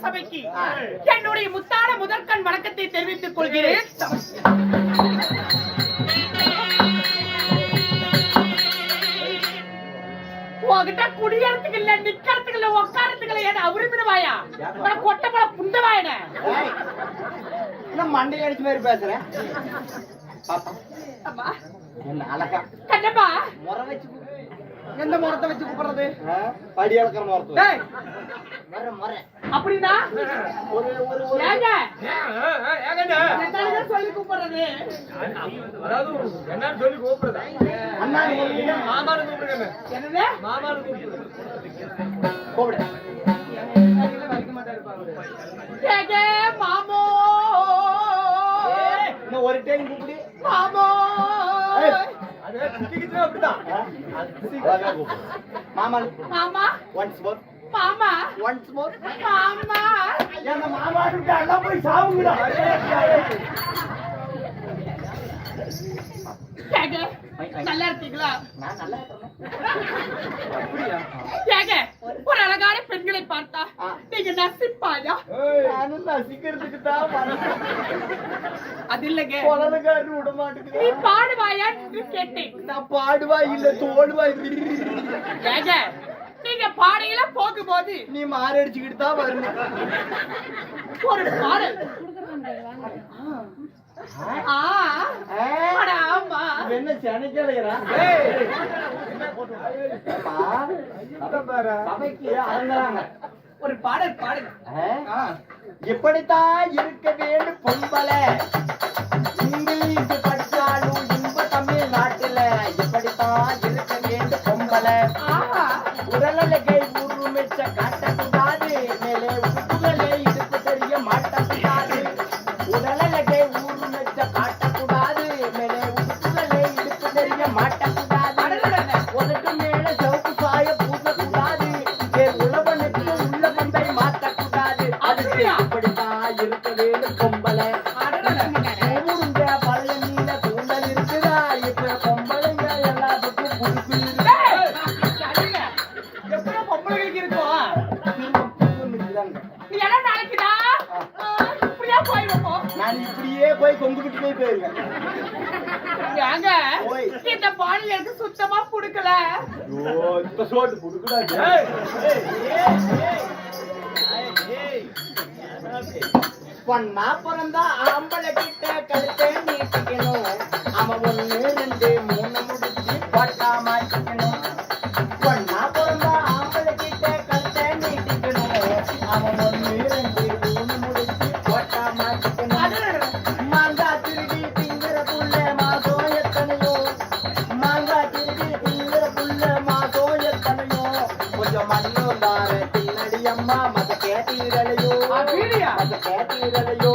சபைக்கு என்னுடைய முத்தான முதற்கண் வணக்கத்தை தெரிவித்துக் கொள்கிறேன். உங்ககிட்ட குடியறதுக்கு இல்ல நிக்கிறதுக்கு இல்ல உட்காரத்துக்கு இல்ல ஏன்னா உரிமைவாயா கொட்ட போல புண்டவாயன ஏய், என்ன மண்டையில அடிச்ச மாதிரி பேசுறேன் பாப்பா. என்ன அழகா. கண்ணப்பா முறை வச்சு. எந்த முறத்தை வச்சு கூப்பிடுறது? படி அளக்கிற முறத்து டேய், முறை முறை அப்படின்னா ஒரு. ஒரு சொல்லி கூப்பிடுறது? அதாவது என்னன்னு சொல்லி கூப்பிடுறதா? அண்ணா நீங்க மாமான்னு கூப்பிடுங்க. என்னது? மாமான்னு கூப்பிடுங்க. கூப்பிடு. மாமோ! ஒரு டைம் கூப்பிடு. மாமோ! மாமா. மாமா. ஒன்ஸ் மோர் மாமா. ஒன்ஸ் மோர் மாமா. எங்க மாமா கிட்ட எல்லாம் போய் சாவுங்கடா நல்லா இருக்கீங்களா? நான் நல்லா இருக்கேன் ஏங்க ஒரு அழகான பெண்களை பார்த்தா. நீங்க நசிப்பாயா? நானும் நசிக்கிறதுக்கு தான். அது இல்லைங்க. குழந்தைக்காரரு விட நீ பாடுவாயா என்று கேட்டேன். நான் பாடுவா இல்ல தோடுவா? ஏங்க நீங்க பாடையில போகும்போது நீ மாரடிச்சுக்கிட்டு தான் வரணும் ஒரு பாடல். என்ன செனைக்கலையரா சபைக்கு அறங்குறாங்க ஒரு பாடல் பாடல் ஆ? இப்படித்தான் இருக்க வேண்டும் பொம்பளை. இங்கிலீஷ் நான் இப்படியே போய் கொங்கு போய் போயிருவேன் இந்த பாடல் எனக்கு சுத்தமா பிடிக்கல இப்ப சோட்டு புடுக்குடா பொண்ணா பிறந்தா ஆம்பளை கிட்ட கழுத்தை நீட்டிக்கணும். அவன் ஒண்ணு ரெண்டு அப்படியா? மத கேட்டீரலையோ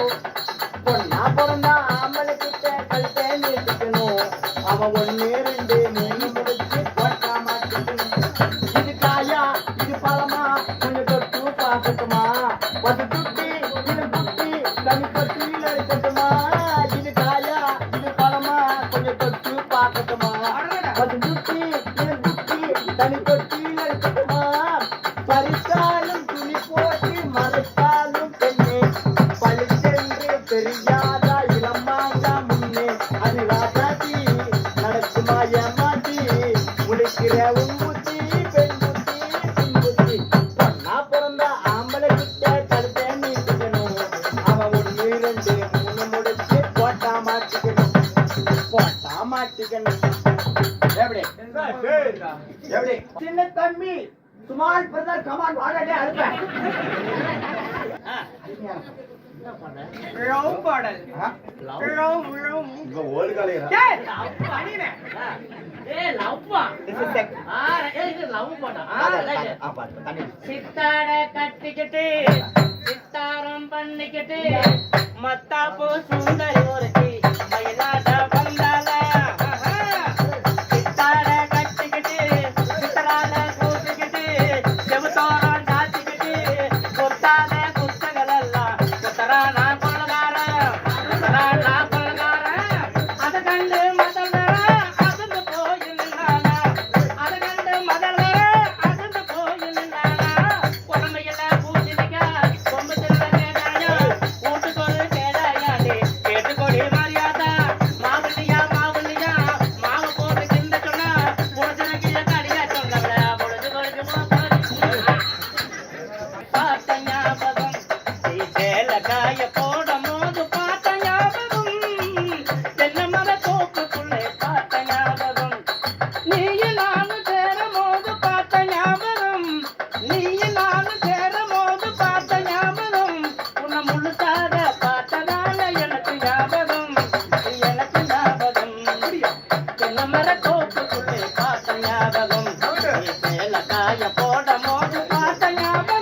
பொண்ணா பிறந்தா ஆம்பளை கிட்ட கழுத்தை நீட்டிக்கணும். அவன் ஒண்ணு ரெண்டு மூணு முடிச்சு போட்டா மாட்டிக்கணும். இது காயா இது பழமா? கொஞ்சம் தொட்டு பார்க்கட்டுமா? ஒரு துட்டி இது குட்டி தனி பட்டியில் இருக்கட்டுமா? இது காயா இது பழமா? கொஞ்சம் தொட்டு பார்க்கட்டுமா? ஒரு துட்டி இது குட்டி தனி பட்டியில் இருக்கட்டுமா? பரிசு அவன் போட்டா மாட்டிக்கணும் போட்டா மாட்டிக்கணும் எப்படி எப்படி சின்ன தம்பி small brother come on love பாடல் லவ் லவ் ஏய் பண்ணினே ஏய் லவ்வா ஆ ஏய் இது லவ் பாடா ஆ சித்தாட கட்டிக்கிட்டு பண்ணிக்கிட்டு மத்தாப்பு சுந்தரி ஒரு போட மோது பார்த்த ஞாபகம்